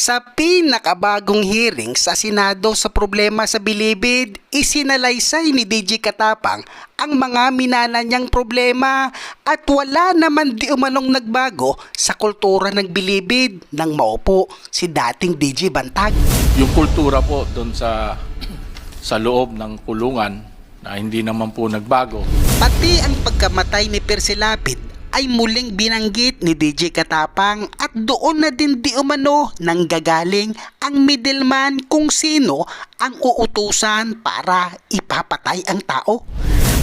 Sa pinakabagong hearing sa Senado sa problema sa Bilibid, isinalaysay ni DJ Katapang ang mga minana niyang problema at wala naman di umanong nagbago sa kultura ng Bilibid nang maupo si dating DJ Bantag. Yung kultura po doon sa sa loob ng kulungan na hindi naman po nagbago. Pati ang pagkamatay ni Percy Lapid ay muling binanggit ni DJ Katapang at doon na din di umano nang gagaling ang middleman kung sino ang uutusan para ipapatay ang tao.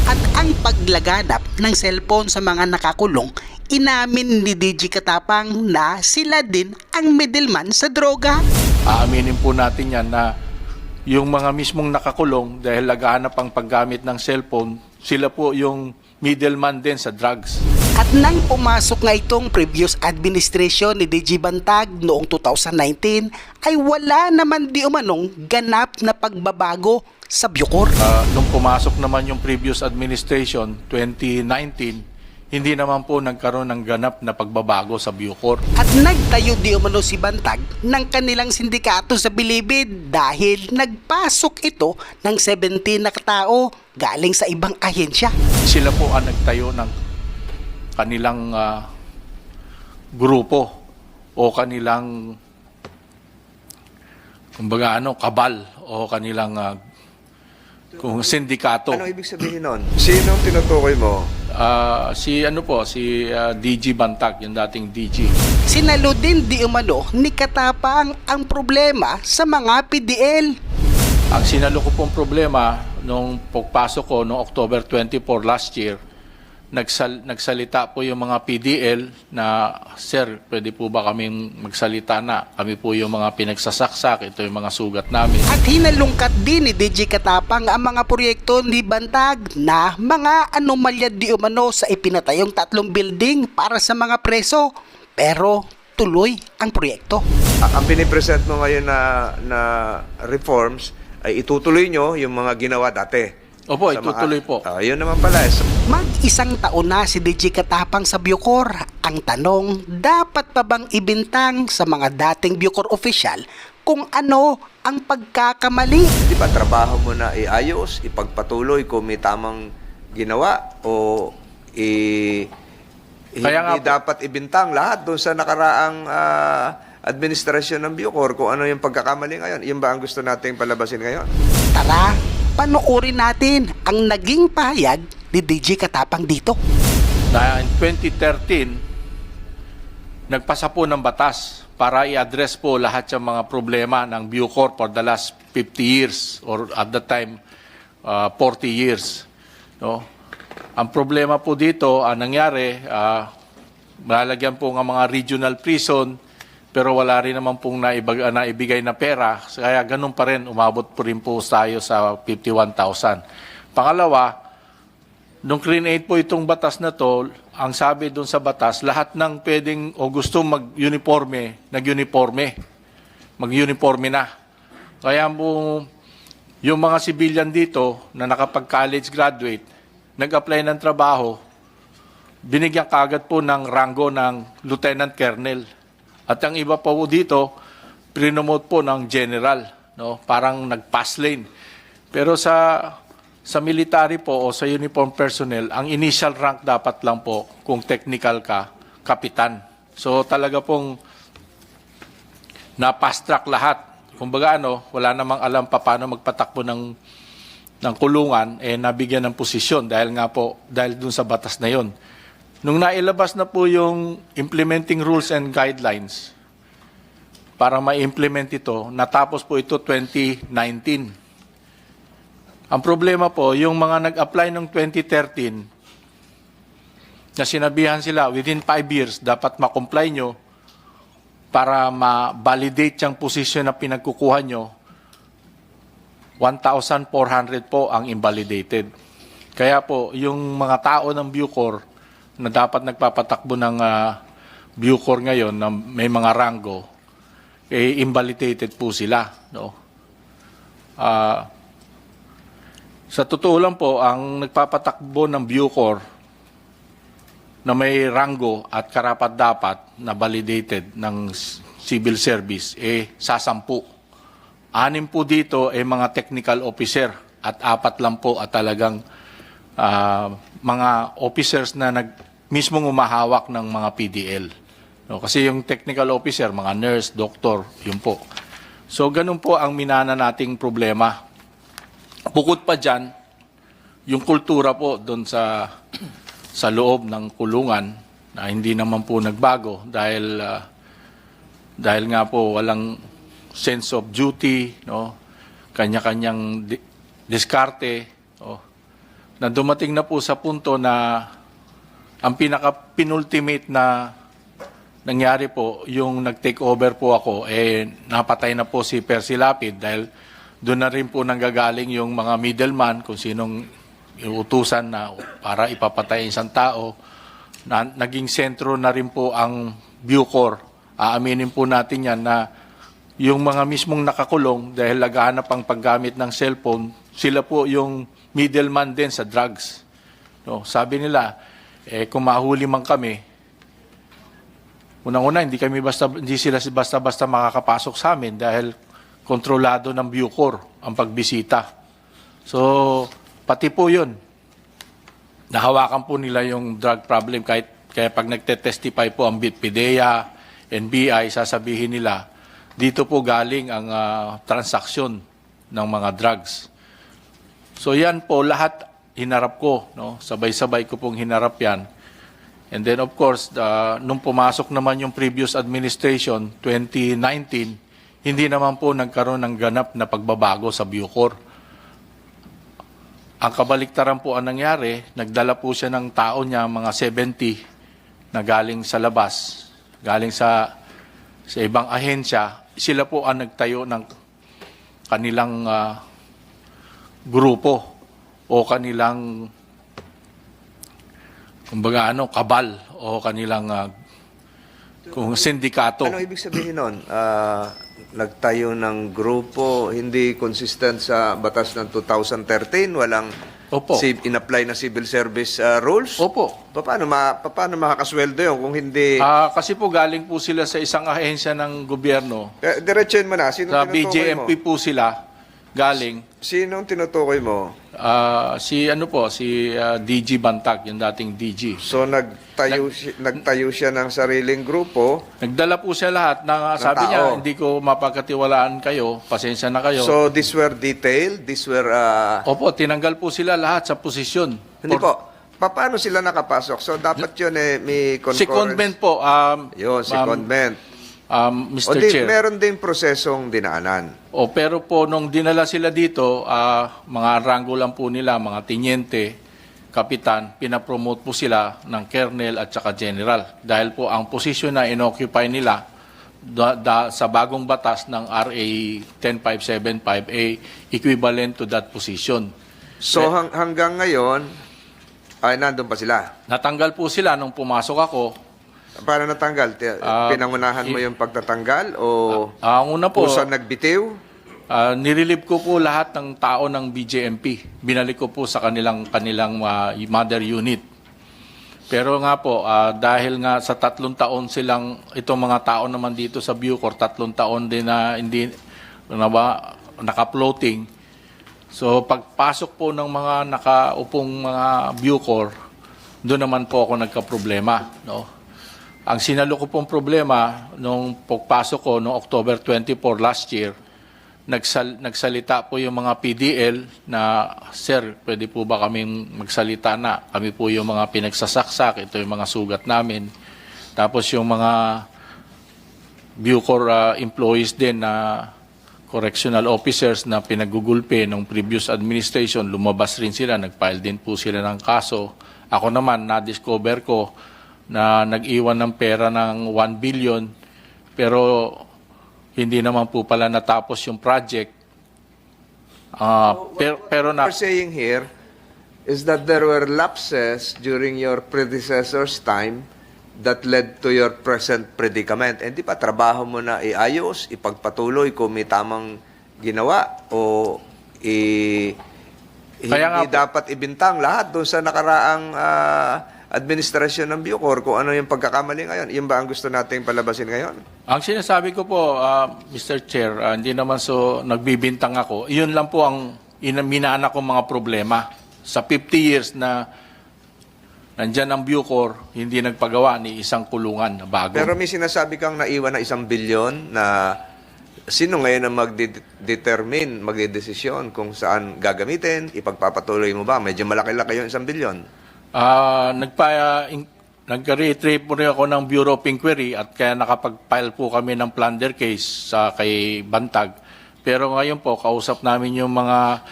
At ang paglaganap ng cellphone sa mga nakakulong, inamin ni DJ Katapang na sila din ang middleman sa droga. Aaminin po natin yan na yung mga mismong nakakulong dahil lagahanap ang paggamit ng cellphone, sila po yung middleman din sa drugs. At nang pumasok nga itong previous administration ni DG Bantag noong 2019 ay wala naman di umanong ganap na pagbabago sa Bucor. Ah, nung pumasok naman yung previous administration, 2019, hindi naman po nagkaroon ng ganap na pagbabago sa Bucor. At nagtayo di umano si Bantag ng kanilang sindikato sa Bilibid dahil nagpasok ito ng 17 na katao galing sa ibang ahensya. Sila po ang nagtayo ng kanilang ah, grupo o kanilang kumbaga ano, kabal o kanilang ah, kung sindikato. Ano ibig sabihin nun? Sinong tinutukoy mo? Ah, si ano po, si ah, DG Bantag, yung dating DG. Sinalo din di umano ni Katapang ang problema sa mga PDL. Ang sinalo ko pong problema nung pagpasok ko noong October 24 last year, nagsal, nagsalita po yung mga PDL na, Sir, pwede po ba kaming magsalita na? Kami po yung mga pinagsasaksak, ito yung mga sugat namin. At hinalungkat din ni DJ Katapang ang mga proyekto ni Bantag na mga anomalya di umano sa ipinatayong tatlong building para sa mga preso. Pero tuloy ang proyekto. Ang pinipresent mo ngayon na, na reforms ay itutuloy nyo yung mga ginawa dati. Opo, Sa mga- itutuloy po. Ah, yun naman pala. eh. Mag-isang taon na si DJ Katapang sa Bucor. Ang tanong, dapat pa bang ibintang sa mga dating Bucor official kung ano ang pagkakamali? Di ba trabaho mo na iayos, ipagpatuloy kung may tamang ginawa o i, Kaya nga hindi po. dapat ibintang lahat doon sa nakaraang ah, administrasyon ng Bucor kung ano yung pagkakamali ngayon. Yun ba ang gusto nating palabasin ngayon? Tara, panoorin natin ang naging pahayag ni DJ Katapang dito. Na in 2013, nagpasa po ng batas para i-address po lahat ng mga problema ng Bucor for the last 50 years or at the time uh, 40 years. No? Ang problema po dito, ang nangyari, uh, malalagyan po ng mga regional prison pero wala rin naman pong naibag, uh, naibigay na pera. Kaya ganun pa rin, umabot po rin po tayo sa 51,000. Pangalawa, Nung create po itong batas na to, ang sabi doon sa batas, lahat ng pwedeng o gusto mag-uniforme, nag-uniforme. Mag-uniforme na. Kaya po, yung mga civilian dito na nakapag-college graduate, nag-apply ng trabaho, binigyan kagad po ng rango ng lieutenant colonel. At ang iba po dito, prinomote po ng general, no? Parang nag-pass lane. Pero sa sa military po o sa uniform personnel, ang initial rank dapat lang po kung technical ka, kapitan. So talaga pong na-fast track lahat. Kumbaga ano, wala namang alam pa paano magpatakbo ng ng kulungan eh nabigyan ng posisyon dahil nga po dahil dun sa batas na yon. Nung nailabas na po yung implementing rules and guidelines para ma-implement ito, natapos po ito 2019. Ang problema po, yung mga nag-apply ng 2013, na sinabihan sila, within 5 years, dapat ma-comply nyo para ma-validate yung position na pinagkukuha nyo, 1,400 po ang invalidated. Kaya po, yung mga tao ng Bucor na dapat nagpapatakbo ng ah, Bucor ngayon na may mga rango, eh, invalidated po sila. No? Ah, sa totoo lang po, ang nagpapatakbo ng Bucor na may rango at karapat-dapat na validated ng civil service, eh, sasampu. Anim po dito ay mga technical officer at apat lang po at talagang ah, mga officers na nag, mismong umahawak ng mga PDL. No, kasi yung technical officer, mga nurse, doctor, yun po. So, ganun po ang minana nating problema. Bukod pa dyan, yung kultura po doon sa sa loob ng kulungan na hindi naman po nagbago dahil ah, dahil nga po walang sense of duty, no? Kanya-kanyang di- diskarte, no? Na dumating na po sa punto na ang pinaka penultimate na nangyari po, yung nag-take over po ako, eh napatay na po si Percy Lapid dahil doon na rin po nanggagaling yung mga middleman kung sinong iutusan na para ipapatay ang isang tao. Na, naging sentro na rin po ang Bucor. Aaminin po natin yan na yung mga mismong nakakulong dahil lagahanap ang paggamit ng cellphone, sila po yung middleman din sa drugs. No, sabi nila, eh, kung mahuli man kami, Unang-una, hindi kami basta hindi sila basta-basta makakapasok sa amin dahil kontrolado ng Bucor ang pagbisita. So, pati po 'yun. Nahawakan po nila yung drug problem kahit kaya pag nagte-testify po ang PIDEA, NBI, sasabihin nila dito po galing ang ah, transaksyon ng mga drugs. So yan po lahat hinarap ko, no? Sabay-sabay ko pong hinarap yan. And then of course, uh, nung pumasok naman yung previous administration, 2019, hindi naman po nagkaroon ng ganap na pagbabago sa Bucor. Ang kabaliktaran po ang nangyari, nagdala po siya ng tao niya, mga 70, na galing sa labas, galing sa, sa ibang ahensya. Sila po ang nagtayo ng kanilang ah, grupo o kanilang kumbaga ano, kabal o kanilang ah, kung sindikato. Ano ibig sabihin nun? Ah, nagtayo ng grupo, hindi consistent sa batas ng 2013, walang Opo. si, in-apply na civil service ah, rules? Opo. Pa- Paano, ma, pa- paano makakasweldo yun kung hindi... Ah, kasi po galing po sila sa isang ahensya ng gobyerno. Eh, diretsuhin mo na. Sino Sa tinutukoy mo? BJMP po sila galing. Sinong tinutukoy mo? Ah, si ano po, si ah, DG Bantag, yung dating DG. So nagtayo si- nagtayo siya ng sariling grupo. Nagdala po siya lahat na sabi tao. niya, hindi ko mapagkatiwalaan kayo, pasensya na kayo. So these were detailed, these were ah, Opo, tinanggal po sila lahat sa posisyon. hindi po. Pa- Paano sila nakapasok? So dapat yun eh may concurrence. Si Convent po, um, Yun, si um, Convent. Um, O Mr. di, Chair. meron din prosesong dinaanan. O pero po nung dinala sila dito, ah, mga rango lang po nila, mga tinyente, kapitan, pinapromote po sila ng colonel at saka general. Dahil po ang posisyon na inoccupy nila da, da- sa bagong batas ng RA 10575 ay equivalent to that position. So hang- hanggang ngayon, ay nandun pa sila. Natanggal po sila nung pumasok ako. Paano natanggal? Ti- Ah, Pinangunahan mo yung pagtatanggal o Ang una po, kusa nagbitiw? Ah, nirelieve ko po lahat ng tao ng BJMP. Binalik ko po sa kanilang kanilang ah, mother unit. Pero nga po, ah, dahil nga sa tatlong taon silang, itong mga tao naman dito sa Bucor, tatlong taon din na hindi na ba, naka-floating. So pagpasok po ng mga nakaupong mga Bucor, doon naman po ako nagka-problema. No? Ang sinalo ko pong problema nung pagpasok ko noong October 24 last year, nagsal, nagsalita po yung mga PDL na, Sir, pwede po ba kaming magsalita na? Kami po yung mga pinagsasaksak, ito yung mga sugat namin. Tapos yung mga Bucor uh, employees din na correctional officers na pinagugulpe ng previous administration, lumabas rin sila, nag-file din po sila ng kaso. Ako naman, na-discover ko na nag-iwan ng pera ng 1 billion, pero hindi naman po pala natapos yung project. Ah, pero, pero na, What you're saying here is that there were lapses during your predecessor's time that led to your present predicament. Hindi pa trabaho mo na iayos, ipagpatuloy kung may tamang ginawa o i Kaya hindi nga dapat ibintang lahat doon sa nakaraang ah, administrasyon ng Bucor kung ano yung pagkakamali ngayon. Yun ba ang gusto nating palabasin ngayon? Ang sinasabi ko po, ah, Mr. Chair, ah, hindi naman so nagbibintang ako. Iyon lang po ang ina- minaanak kong mga problema. Sa 50 years na nandyan ang Bucor, hindi nagpagawa ni isang kulungan na bago. Pero may sinasabi kang naiwan na isang bilyon na sino ngayon ang magdetermine, magdedesisyon kung saan gagamitin, ipagpapatuloy mo ba? Medyo malaki-laki yung isang bilyon. Ah, nagpa in, po rin ako ng Bureau of Inquiry at kaya nakapag-file po kami ng plunder case sa kay Bantag. Pero ngayon po, kausap namin yung mga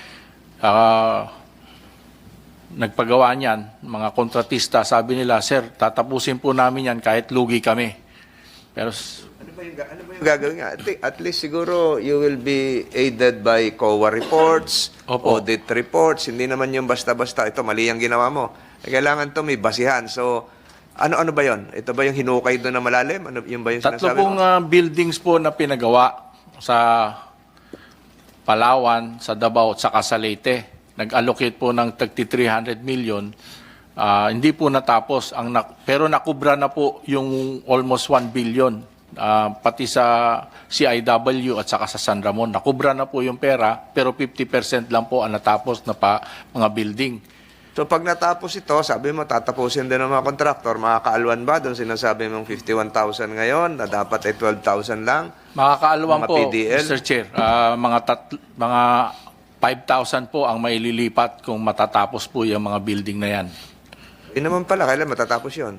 ah, nagpagawa niyan, mga kontratista. Sabi nila, Sir, tatapusin po namin yan kahit lugi kami. Pero Ano ba yung, ano ba yung gagawin nga? At, at least siguro you will be aided by COA reports, Opo. audit reports. Hindi naman yung basta-basta, ito mali ang ginawa mo. Kailangan to may basihan. So, ano-ano ba yon? Ito ba yung hinukay doon na malalim? Ano, yun ba yung Tatlo sinasabi pong mo? ah, buildings po na pinagawa sa Palawan, sa Davao at saka sa Leyte. Nag-allocate po ng tagti 300 million. Ah, hindi po natapos ang nak- pero nakubra na po yung almost 1 billion Ah, pati sa CIW at saka sa San Ramon. Nakubra na po yung pera pero 50% lang po ang natapos na pa mga building. So, pag natapos ito, sabi mo, tatapusin din ng mga kontraktor, makakaalwan ba doon sinasabi mong 51,000 ngayon, na dapat ay 12,000 lang? Makakaalwan Mga po, PDL? Mr. Chair, ah, mga, tat- mga 5,000 po ang maililipat kung matatapos po yung mga building na yan. Yun naman pala, kailan matatapos yon?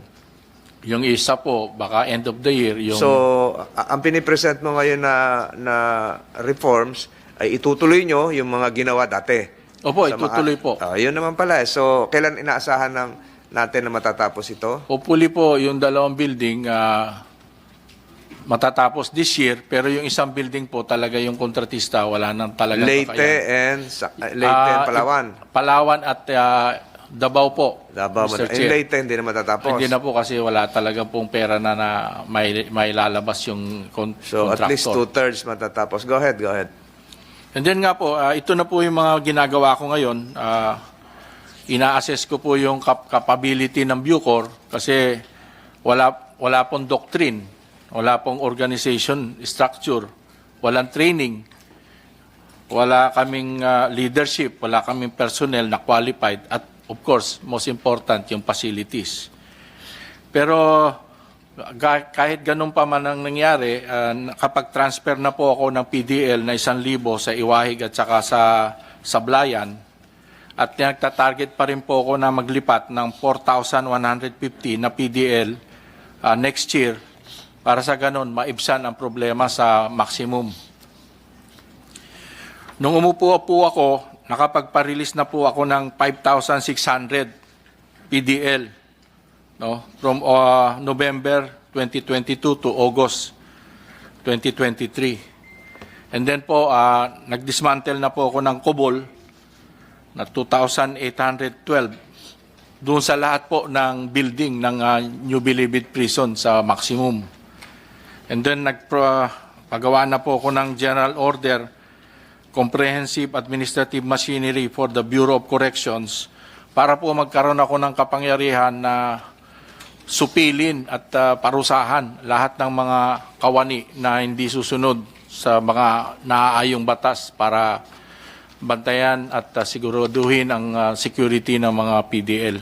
Yung isa po, baka end of the year, yung... So, ang pinipresent mo ngayon na, na reforms, ay itutuloy nyo yung mga ginawa dati. Opo, Sa mga- itutuloy po. Ah, yun naman pala. eh. So, kailan inaasahan ng, natin na matatapos ito? Hopefully po, yung dalawang building ah, matatapos this year, pero yung isang building po talaga yung kontratista, wala nang talaga Leyte and, sa, uh, Leyte and Ah, Palawan. Palawan at ah, Davao po, Davao, Mr. in Chair. Leyte hindi na matatapos. Hindi na po kasi wala talaga pong pera na, na may, may lalabas yung kon- So, at least contractor. two-thirds matatapos. Go ahead, go ahead. And then nga po, ah, ito na po yung mga ginagawa ko ngayon. Ah, ina-assess ko po yung cap- capability ng Bucor kasi wala, wala pong doctrine, wala pong organization structure, walang training, wala kaming ah, leadership, wala kaming personnel na qualified at of course, most important, yung facilities. Pero kahit ganun pa man ang nangyari, ah, kapag transfer na po ako ng PDL na isang libo sa Iwahig at saka sa Sablayan, at nagta-target pa rin po ako na maglipat ng 4,150 na PDL ah, next year para sa ganun maibsan ang problema sa maximum. Nung umupo po ako, nakapagpa-release na po ako ng 5,600 PDL no? From uh, November 2022 to August 2023 and then po uh, nagdismantle na po ako ng Kobol na 2,812 doon sa lahat po ng building ng uh, New Bilibid Prison sa maximum. And then nagpagawa na po ako ng general order comprehensive administrative machinery for the Bureau of Corrections para po magkaroon ako ng kapangyarihan na supilin at ah, parusahan lahat ng mga kawani na hindi susunod sa mga naaayong batas para bantayan at ah, siguraduhin ang ah, security ng mga PDL.